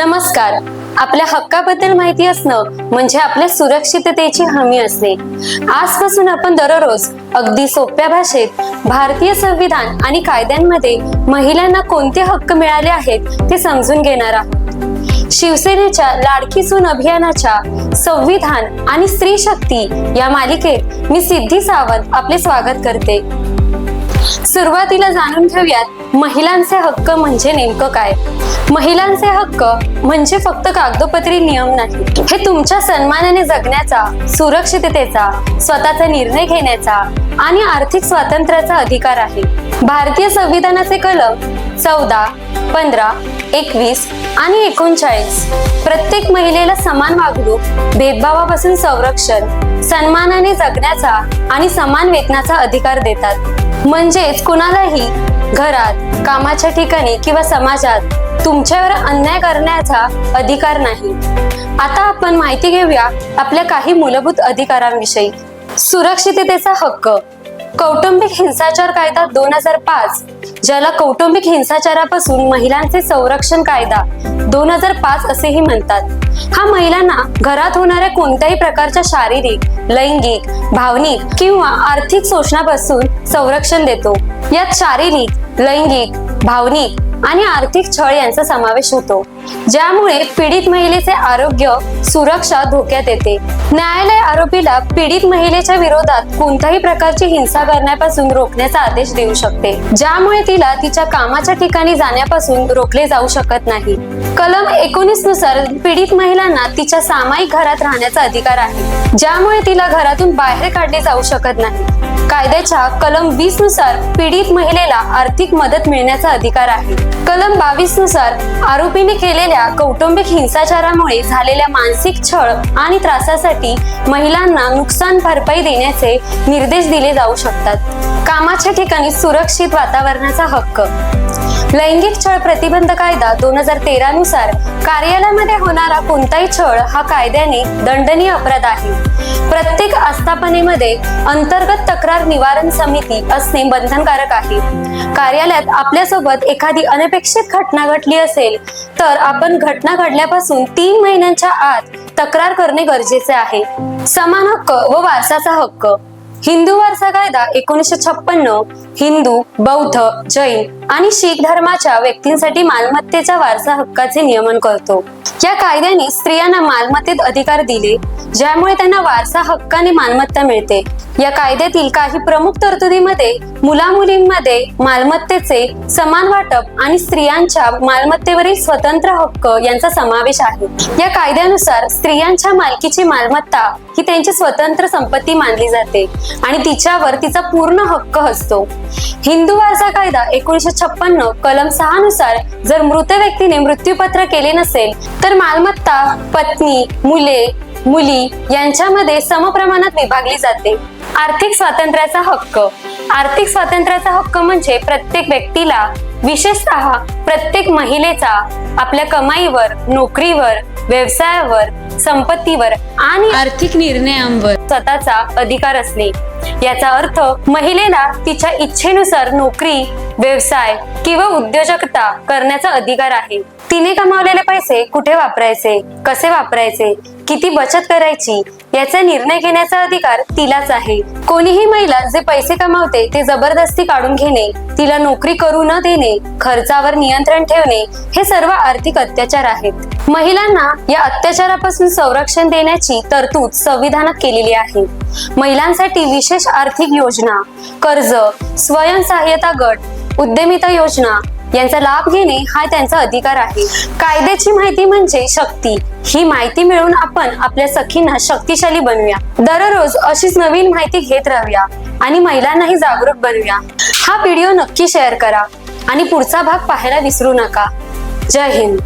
नमस्कार. आपल्या हक्काबद्दल माहिती असणं म्हणजे आपल्या सुरक्षिततेची हमी असणे. आजपासून आपण दररोज अगदी सोप्या भाषेत भारतीय संविधान आणि कायद्यांमध्ये महिलांना कोणते हक्क मिळाले आहेत ते समजून घेणार आहोत. शिवसेनेच्या लाडकी सून अभियानाच्या संविधान आणि स्त्री शक्ती या मालिकेत मी सिद्धी सावंत आपले स्वागत करते. सुरुवातीला जाणून घेऊयात महिलांचे हक्क म्हणजे नेमकं काय? महिलांचे हक्क म्हणजे फक्त कागदोपत्री नियम नाही. हे तुमच्या सन्मानाने जगण्याचा सुरक्षिततेचा स्वतःचा निर्णय घेण्याचा आणि आर्थिक स्वातंत्र्याचा अधिकार आहे. भारतीय संविधानाचे कलम चौदा पंधरा एकवीस आणि एकोणचाळीस प्रत्येक महिलेला समान वागणूक भेदभावापासून संरक्षण सन्मानाने जगण्याचा आणि समान वेतनाचा अधिकार देतात. म्हणजेच कुणालाही घरात कामाच्या ठिकाणी किंवा समाजात तुमच्यावर अन्याय करण्याचा अधिकार नाही. आता आपण माहिती घेऊया आपल्या काही मूलभूत अधिकारांविषयी. सुरक्षिततेचा हक्क. कौटुंबिक हिंसाचार कायदा दोन हजार पाच ज्याला कौटुंबिक हिंसाचारापासून महिलांचे संरक्षण कायदा दोन हजार पाच असेही म्हणतात. हा महिलांना घरात होणाऱ्या कोणत्याही प्रकारच्या शारीरिक लैंगिक भावनिक किंवा आर्थिक शोषणापासून संरक्षण देतो. यात शारीरिक लैंगिक भावनिक आणि आर्थिक छळ यांचा समावेश होतो. ज्यामुळे पीडित महिलेचे आरोग्य सुरक्षा धोक्यात येते. न्यायालय आरोपीला पीडित महिलेच्या विरोधात कोणत्याही प्रकारची हिंसा करण्यापासून रोखण्याचा आदेश देऊ शकते. ज्यामुळे तिला तिच्या कामाच्या ठिकाणी जाण्यापासून रोखले जाऊ शकत नाही. कलम एकोणीसनुसार पीडित महिलांना तिच्या सामायिक घरात राहण्याचा अधिकार आहे. ज्यामुळे तिला घरातून बाहेर काढले जाऊ शकत नाही. कायद्याच्या कलम वीसनुसार पीडित महिलेला आर्थिक मदत मिळण्याचा अधिकार आहे. कलम बावीसनुसार आरोपीने केलेल्या कौटुंबिक हिंसाचारामुळे झालेल्या मानसिक छळ आणि त्रासासाठी महिलांना नुकसान भरपाई देण्याचे निर्देश दिले जाऊ शकतात. कामाच्या ठिकाणी सुरक्षित वातावरणाचा हक्क. लैंगिक छळ प्रतिबंध कायदा दोन हजार तेरा नुसार कार्यालयामध्ये होणारा कोणताही छळ हा कायद्याने दंडनीय अपराध आहे. प्रत्येक आस्थापनेमध्ये अंतर्गत तक्रार निवारण समिती असणे बंधनकारक आहे. कार्यालयात आपल्यासोबत एखादी अनपेक्षित घटना घडली असेल तर आपण घटना घडल्यापासून तीन महिन्यांच्या आत तक्रार करणे गरजेचे आहे. समान हक्क व वारसाचा हक्क. हिंदू वारसा कायदा एकोणीसशे छप्पन्न हिंदू बौद्ध जैन आणि शीख धर्माच्या व्यक्तींसाठी मालमत्तेच्या वारसा हक्काचे नियमन करतो. या कायद्याने स्त्रियांना मालमत्तेत अधिकार दिले ज्यामुळे त्यांना वारसा हक्काने मालमत्ता मिळते. या कायद्यातील काही प्रमुख तरतुदीमध्ये मुलामुलींमध्ये मालमत्तेचे समान वाटप आणि स्त्रियांच्या मालमत्तेवरील स्वतंत्र हक्क यांचा समावेश आहे. या कायद्यानुसार स्त्रियांच्या मालकीची मालमत्ता ही त्यांची स्वतंत्र संपत्ती मानली जाते आणि तिच्यावर तिचा पूर्ण हक्क असतो. हिंदू वारसा कायदा एकोणीसशे छप्पन्न कलम सहा नुसार जर मृत व्यक्तीने मृत्यूपत्र केले नसेल तर तर मालमत्ता पत्नी मुले मुली यांच्यामध्ये समप्रमाणात विभागली जाते. आर्थिक स्वातंत्र्याचा हक्क. आर्थिक स्वातंत्र्याचा हक्क म्हणजे प्रत्येक व्यक्तीला विशेषतः प्रत्येक महिलेचा आपल्या कमाईवर नोकरीवर व्यवसायावर संपत्तीवर आणि आर्थिक निर्णयांवर. स्वतःचा अधिकार असणे. याचा अर्थ महिलेला तिच्या इच्छेनुसार नोकरी व्यवसाय किंवा उद्योजकता करण्याचा अधिकार आहे. तिने कमावलेले पैसे कुठे वापरायचे? कसे वापरायचे? किती बचत करायची? याचा निर्णय घेण्याचा अधिकार तिलाच आहे. कोणीही महिला जे पैसे कमावते ते जबरदस्ती काढून घेणे तिला नोकरी करू न देणे खर्चावर नियंत्रण ठेवणे हे सर्व आर्थिक अत्याचार आहेत. महिलांना या अत्याचारापासून संरक्षण देण्याची तरतूद संविधानात केलेली आहे. महिलांसाठी विशेष आर्थिक योजना कर्ज स्वयंसहाय्यता गट उद्यमिता योजना यांचा लाभ घेणे हा त्यांचा अधिकार आहे. कायद्याची माहिती म्हणजे शक्ती. ही माहिती मिळवून आपण आपल्या सखींना शक्तिशाली बनवूया. दररोज अशीच नवीन माहिती घेत राहूया आणि महिलांनाही जागरूक बनवूया. हा व्हिडिओ नक्की शेअर करा आणि पुढचा भाग पाहायला विसरू नका. जय हिंद.